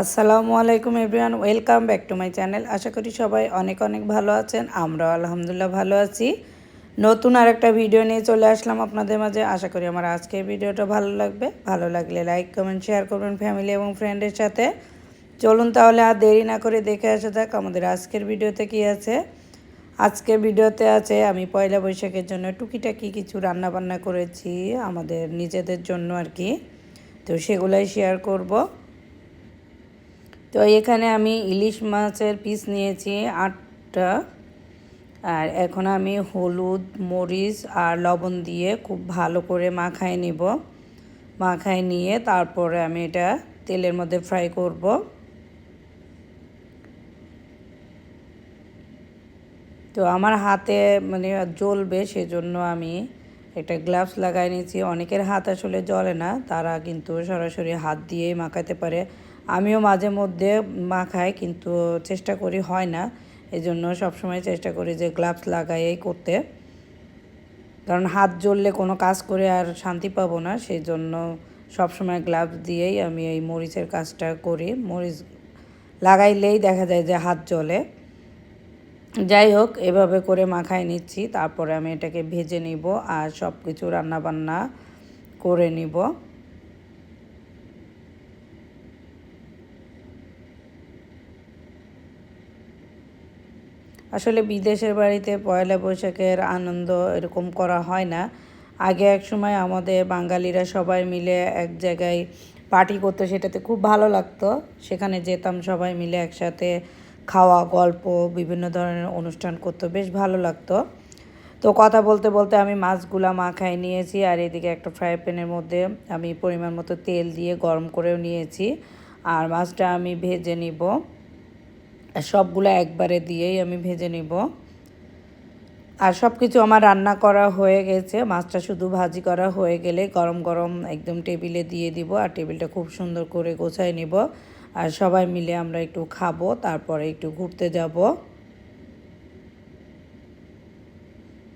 আসসালামু আলাইকুম everyone, welcome back to my channel. আশা করি সবাই অনেক অনেক ভালো আছেন, আমরাও আলহামদুলিল্লাহ ভালো আছি। নতুন আর একটা ভিডিও নিয়ে চলে আসলাম আপনাদের মাঝে। আশা করি আমার আজকের ভিডিওটা ভালো লাগবে। ভালো লাগলে লাইক কমেন্ট শেয়ার করবেন ফ্যামিলি এবং ফ্রেন্ডের সাথে। চলুন তাহলে আর দেরি না করে দেখে আসা যাক আমাদের আজকের ভিডিওতে কি আছে। আজকের ভিডিওতে আছে, আমি পয়লা বৈশাখের জন্য টুকিটাকি কিছু রান্না বান্না করেছি আমাদের নিজেদের জন্য আর কি। তো সেগুলাই শেয়ার করব। তো এখানে আমি ইলিশ মাছের পিস নিয়েছি আটটা। আর এখন আমি হলুদ, মরিচ আর লবণ দিয়ে খুব ভালো করে মাখায় নিব। মাখায় নিয়ে তারপরে আমি এটা তেলের মধ্যে ফ্রাই করব। তো আমার হাতে মানে জ্বলবে সেজন্য আমি একটা গ্লাভস লাগাই নিয়েছি। অনেকের হাত আসলে জ্বলে না, তারা কিন্তু সরাসরি হাত দিয়েই মাখাতে পারে। আমিও মাঝে মধ্যে মাখাই কিন্তু চেষ্টা করি হয় না। এই জন্য সবসময় চেষ্টা করি যে গ্লাভস লাগাইই করতে। কারণ হাত জ্বললে কোনো কাজ করে আর শান্তি পাবো না সেই জন্য সবসময় গ্লাভস দিয়েই আমি এই মরিচের কাজটা করি। মরিচ লাগাইলেই দেখা যায় যে হাত জ্বলে। যাই হোক, এভাবে করে মাখায় নিচ্ছি, তারপরে আমি এটাকে ভেজে নিব আর সব কিছু রান্নাবান্না করে নিব। আসলে বিদেশের বাড়িতে পয়লা বৈশাখের আনন্দ এরকম করা হয় না। আগে এক সময় আমাদের বাঙালিরা সবাই মিলে এক জায়গায় পার্টি করতো, সেটাতে খুব ভালো লাগতো। সেখানে যেতাম, সবাই মিলে একসাথে খাওয়া, গল্প, বিভিন্ন ধরনের অনুষ্ঠান করতো, বেশ ভালো লাগতো। তো কথা বলতে বলতে আমি মাছগুলা মাখায় নিয়েছি, আর এদিকে একটা ফ্রাই প্যানের মধ্যে আমি পরিমাণ মতো তেল দিয়ে গরম করেও নিয়েছি। আর মাছটা আমি ভেজে নিব। সবগুলো একবারে দিয়েই আমি ভেজে নিব। আর সব কিছু আমার রান্না করা হয়ে গেছে। মাছটা শুধু ভাজি করা হয়ে গেলে গরম গরম একদম টেবিলে দিয়ে দিব আর টেবিলটা খুব সুন্দর করে গোছায় নিব। আর সবাই মিলে আমরা একটু খাব, তারপরে একটু ঘুরতে যাব।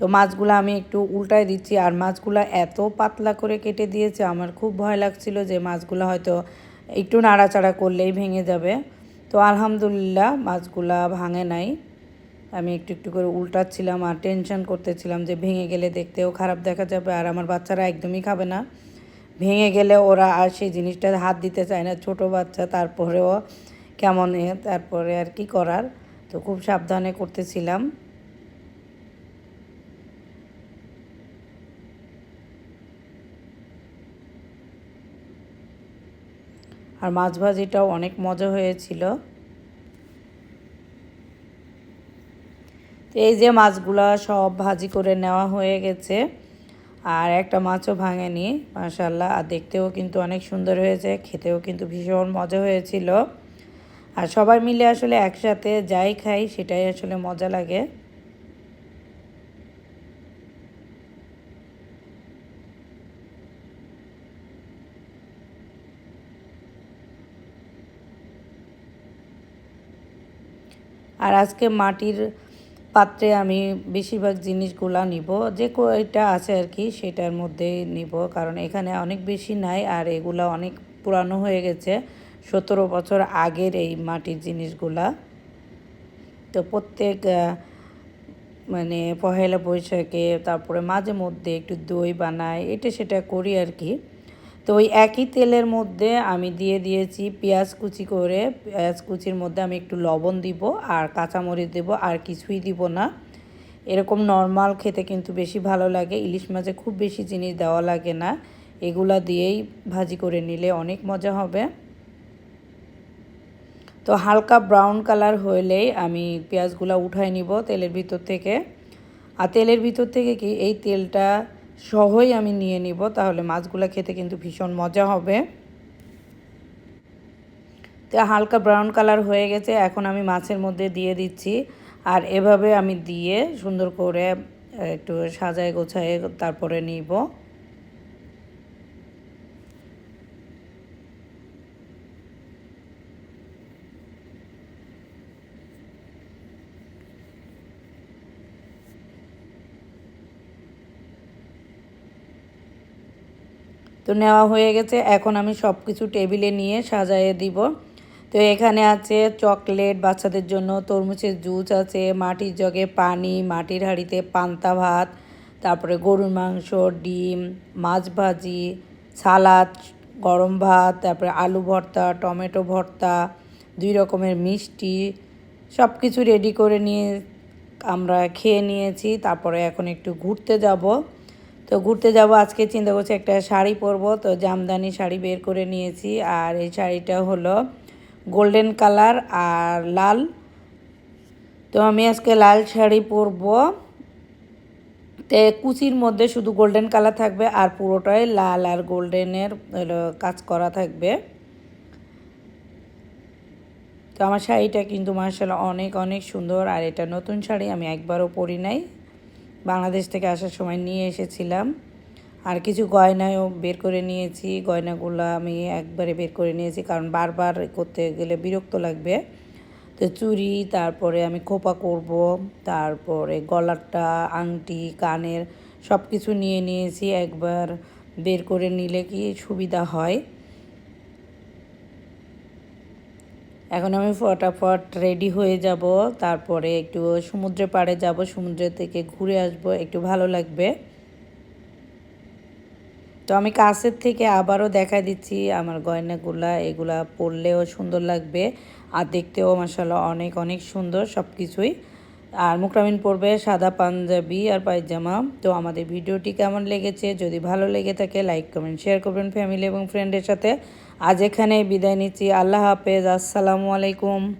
তো মাছগুলো আমি একটু উল্টায় দিচ্ছি। আর মাছগুলো এত পাতলা করে কেটে দিয়েছে, আমার খুব ভয় লাগছিল যে মাছগুলো হয়তো একটু নাড়াচাড়া করলেই ভেঙে যাবে। তো আলহামদুলিল্লাহ মাছগুলা ভাঙে নাই। আমি একটু একটু করে উল্টাচ্ছিলাম আর টেনশন করতেছিলাম যে ভেঙে গেলে দেখতেও খারাপ দেখা যাবে আর আমার বাচ্চারা একদমই খাবে না। ভেঙে গেলে ওরা আর সেই জিনিসটা হাত দিতে চায় না, ছোট বাচ্চা, তারপরেও কেমন তারপরে আর কি করার? তো খুব সাবধানে করতেছিলাম। আর মাছ ভাজিটাও অনেক মজা হয়েছিল। তো এই যে মাছগুলা সব ভাজি করে নেওয়া হয়ে গেছে। আর একটা মাছও ভাঙেনি মাশাল্লাহ আর দেখতেও কিন্তু অনেক সুন্দর হয়েছে, খেতেও কিন্তু ভীষণ মজা হয়েছিল। আর সবাই মিলে আসলে একসাথে যাই খাই, সেটাই আসলে মজা লাগে। আর আজকে মাটির পাত্রে আমি বেশিরভাগ জিনিসগুলা নিব। যে কয়টা আছে আর কি সেটার মধ্যে নিব, কারণ এখানে অনেক বেশি নাই আর এগুলা অনেক পুরানো হয়ে গেছে। সতেরো বছর আগের এই মাটির জিনিসগুলা। তো প্রত্যেক মানে পহেলা বৈশাখে তারপরে মাঝে মধ্যে একটু দই বানাই, এটা সেটা করি আর কি। তো ওই একই তেলের মধ্যে আমি দিয়ে দিয়েছি পেঁয়াজ কুচি করে, পেঁয়াজ কুচির মধ্যে আমি একটু লবণ দিব আর কাঁচামরিচ দেব আর কিছুই দিব না। এরকম নর্মাল খেতে কিন্তু বেশি ভালো লাগে, ইলিশ মাছে খুব বেশি জিনিস দেওয়া লাগে না। এগুলা দিয়েই ভাজি করে নিলে অনেক মজা হবে। তো হালকা ব্রাউন কালার হলেই আমি পেঁয়াজগুলো উঠাই নিব তেলের ভিতর থেকে। আর তেলের ভিতর থেকে কি এই তেলটা সহই আমি নিয়ে নিব, তাহলে মাছগুলো খেতে কিন্তু ভীষণ মজা হবে। তো হালকা ব্রাউন কালার হয়ে গেছে, এখন আমি মাছের মধ্যে দিয়ে দিচ্ছি। আর এভাবে আমি দিয়ে সুন্দর করে একটু সাজায় গোছায় তারপরে নিব। তো নেওয়া হয়ে গেছে। এখন আমি সব কিছু টেবিলে নিয়ে সাজাইয়ে দিব। তো এখানে আছে চকলেট বাচ্চাদের জন্য, তরমুজের জুস আছে, মাটির জগে পানি, মাটির হাঁড়িতে পান্তা ভাত, তারপরে গরুর মাংস, ডিম, মাছ ভাজি, সালাদ, গরম ভাত, তারপরে আলু ভর্তা, টমেটো ভর্তা, দুই রকমের মিষ্টি সব কিছু রেডি করে নিয়ে আমরা খেয়ে নিয়েছি। তারপরে এখন একটু ঘুরতে যাব। তো ঘুরতে যাব। আজকে চিন্তা করছি একটা শাড়ি পরবো। তো জামদানি শাড়ি বের করে নিয়েছি। আর এই শাড়িটা হলো গোল্ডেন কালার আর লাল। তো আমি আজকে লাল শাড়ি পরবো। তে কুচির মধ্যে শুধু গোল্ডেন কালার থাকবে আর পুরোটাই লাল আর গোল্ডেনের কাজ করা থাকবে। তো আমার শাড়িটা কিন্তু মার্শাল অনেক অনেক সুন্দর। আর এটা নতুন শাড়ি, আমি একবারও পরি নাই। বাংলাদেশ থেকে আসার সময় নিয়ে এসেছিলাম। আর কিছু গয়নাও বের করে নিয়েছি। গয়নাগুলো আমি একবারে বের করে নিয়েছি কারণ বারবার করতে গেলে বিরক্ত লাগবে। তো চুড়ি, তারপরে আমি খোপা করব, তারপরে গলারটা আংটি, কানের সব কিছু নিয়ে নিয়েছি। একবার বের করে নিলে কি সুবিধা হয়? এখন আমি ফটাফট রেডি হয়ে যাব। তারপরে একটু সমুদ্রে পাড়ে যাব, সমুদ্র থেকে ঘুরে আসব, একটু ভালো লাগবে। তো আমি কাছের থেকে আবারও দেখা দিচ্ছি আমার গয়নাগুলা, এগুলা পরলেও সুন্দর লাগবে। আর দেখতেও মাসাল্লাহ অনেক অনেক সুন্দর সব কিছুই আর মুকরামিন পরবে সাদা পাঞ্জাবি আর পায়জামা। তো আমাদের ভিডিওটি কেমন লেগেছে? যদি ভালো লেগে থাকে, লাইক, কমেন্ট, শেয়ার করবেন ফ্যামিলি এবং ফ্রেন্ডের সাথে। আজ এখানে বিদায় নিচ্ছি। আল্লাহ হাফেজ। আসসালামু আলাইকুম।